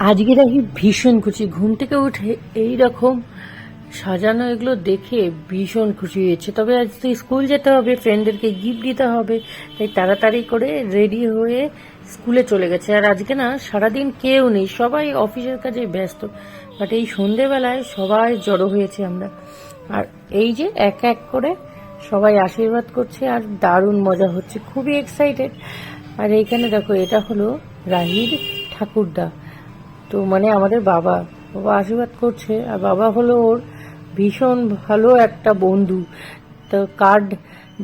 আজকে দেখি ভীষণ খুশি। ঘুম থেকে উঠে এই রকম সাজানো এগুলো দেখে ভীষণ খুশি হয়েছে। তবে আজ তো স্কুল যেতে হবে ফ্রেন্ডদেরকে গিফট দিতে হবে, তাই তাড়াতাড়ি করে রেডি হয়ে স্কুলে চলে গেছে। আর আজকে না, সারাদিন কেউ নেই, সবাই অফিসের কাজে ব্যস্ত। বাট এই সন্ধেবেলায় সবাই জড়ো হয়েছে আমরা। আর এই যে এক এক করে সবাই আশীর্বাদ করছে আর দারুণ মজা হচ্ছে, খুবই এক্সাইটেড আর এইখানে দেখো, এটা হলো রাহির ঠাকুরদা। তো মানে আমাদের বাবা বাবা আশীর্বাদ করছে আর বাবা হলো ওর ভীষণ ভালো একটা বন্ধু। তো কার্ড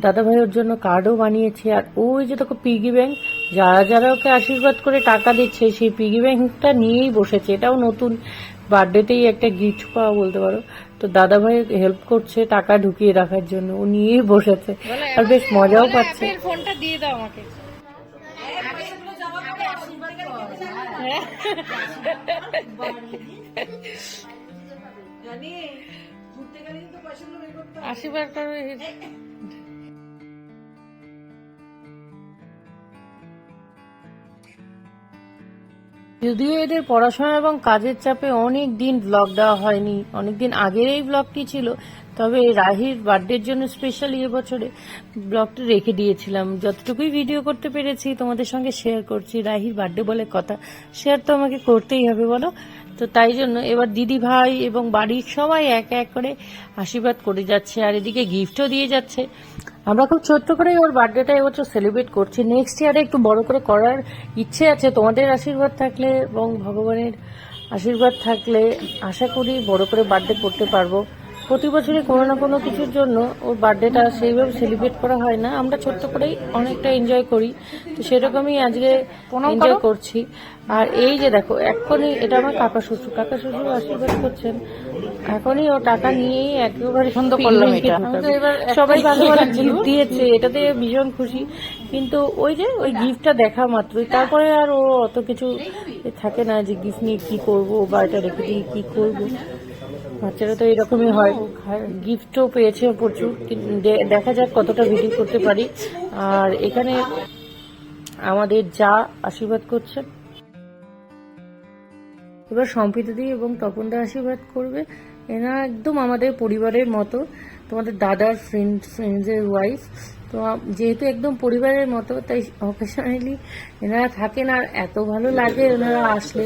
দাদা ভাইয়ের জন্য কার্ডও বানিয়েছে আর ওই যে দেখো পিগি ব্যাংক যারা যারা ওকে আশীর্বাদ করে টাকা দিচ্ছে সেই পিগি ব্যাংকটা নিয়েই বসেছে। এটাও নতুন বার্থডেতেই একটা গিফট পাওয়া বলতে পারো। তো দাদা ভাই হেল্প করছে টাকা ঢুকিয়ে রাখার জন্য ও নিয়েই বসেছে। আর বেশ মজাও পাচ্ছে। ফোনটা দিয়ে দাও আমাকে। আশীর্বাদ করো যদিও এদের পড়াশোনা এবং কাজের চাপে অনেক দিন ব্লগ দেওয়া হয়নি অনেক দিন আগের এই ব্লগটি ছিল তবে রাহির বার্থডের জন্য স্পেশালি এবছরে ব্লগটা রেখে দিয়েছিলাম। যতটুকুই ভিডিও করতে পেরেছি, তোমাদের সঙ্গে শেয়ার করছি। রাহির বার্থডে বলে কথা শেয়ার তো আমাকে করতেই হবে, বলো? তো তাই জন্য এবার দিদি ভাই এবং বাড়ির সবাই এক এক করে আশীর্বাদ করে যাচ্ছে আর এদিকে গিফটও দিয়ে যাচ্ছে। আমরা খুব ছোট্ট করে ওর বার্থডেটা এবছর সেলিব্রেট করছি। নেক্সট ইয়ারে একটু বড় করে করার ইচ্ছে আছে। তোমাদের আশীর্বাদ থাকলে এবং ভগবানের আশীর্বাদ থাকলে আশা করি বড় করে বার্থডে করতে পারব। প্রতি বছরই কোনো না কোনো কিছুর জন্য ওর বার্থডেটা সেইভাবে সেলিব্রেট করা হয় না। আমরা ছোট্ট করেই অনেকটা এনজয় করি। তো সেরকমই আজকে এনজয় করছি। আর এই যে দেখো এখনই এটা আমার কাকা শ্বশুর। কাকা শ্বশুর আশীর্বাদ করছেন। এখনই ও টাকা নিয়েই একেবারে বন্ধ করলাম। সবাই ভালো ভালো গিফট দিয়েছে। এটাতে ভীষণ খুশি। কিন্তু ওই যে ওই গিফটটা দেখা মাত্রই। তারপরে আর ও অত কিছু থাকে না যে গিফট নিয়ে কি করব বা এটা রেখে দিয়ে কি করব। বাচ্চারা তো এরকমই হয়। গিফটও পেয়েছে প্রচুর। দেখা যাক কতটা ভিডিও করতে পারি। আর এখানে আমাদের যা আশীর্বাদ করছেন এবার সম্প্রীতি এবং তপনদা আশীর্বাদ করবে। এরা একদম আমাদের পরিবারের মতো। তোমাদের দাদার ফ্রেন্ড ফ্রেন্ডসের ওয়াইফ তো যেহেতু একদম পরিবারের মতো, তাই অকেশনালি এনারা থাকেন। আর এত ভালো লাগে ওনারা আসলে।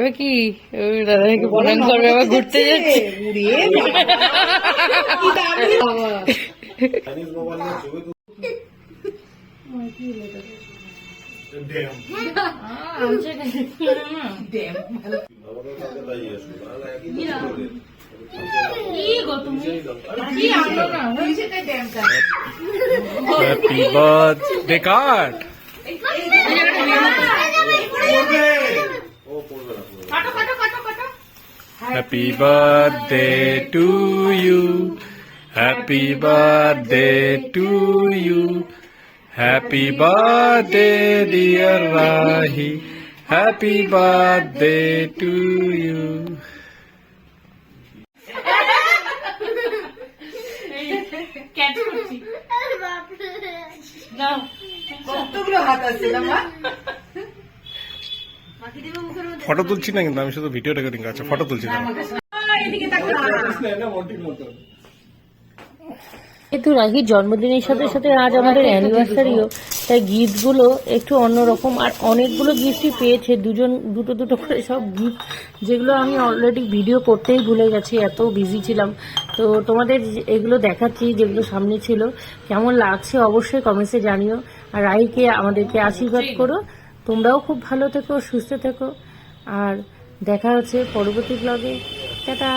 এবার কি ওই দাদাকে প্রণাম করবে আবার ঘুরতে যাচ্ছে। Happy birthday card. Happy birthday to you. Happy birthday to you. Happy birthday, dear Rahi. Happy birthday to you. কতগুলো হাত আছে না মা ফটো তুলছি না কিন্তু, আমি শুধু ভিডিও রেকর্ডিং আছে ফটো তুলছি না যেহেতু রাহির জন্মদিনের সাথে সাথে আজ আমাদের অ্যানিভার্সারিও তাই গিফটগুলো একটু অন্যরকম, আর অনেকগুলো গিফটই পেয়েছে, দুজন, দুটো দুটো করে সব গিফট, যেগুলো আমি অলরেডি ভিডিও করতেই ভুলে গেছি, এত বিজি ছিলাম। তো তোমাদের এগুলো দেখাচ্ছি, যেগুলো সামনে ছিল, কেমন লাগছে অবশ্যই কমেন্টসে জানিও, আর রাহিকে আমাদেরকে আশীর্বাদ করো। তোমরাও খুব ভালো থেকো সুস্থ থেকো। আর দেখা হচ্ছে পরবর্তী ব্লগে টাটা!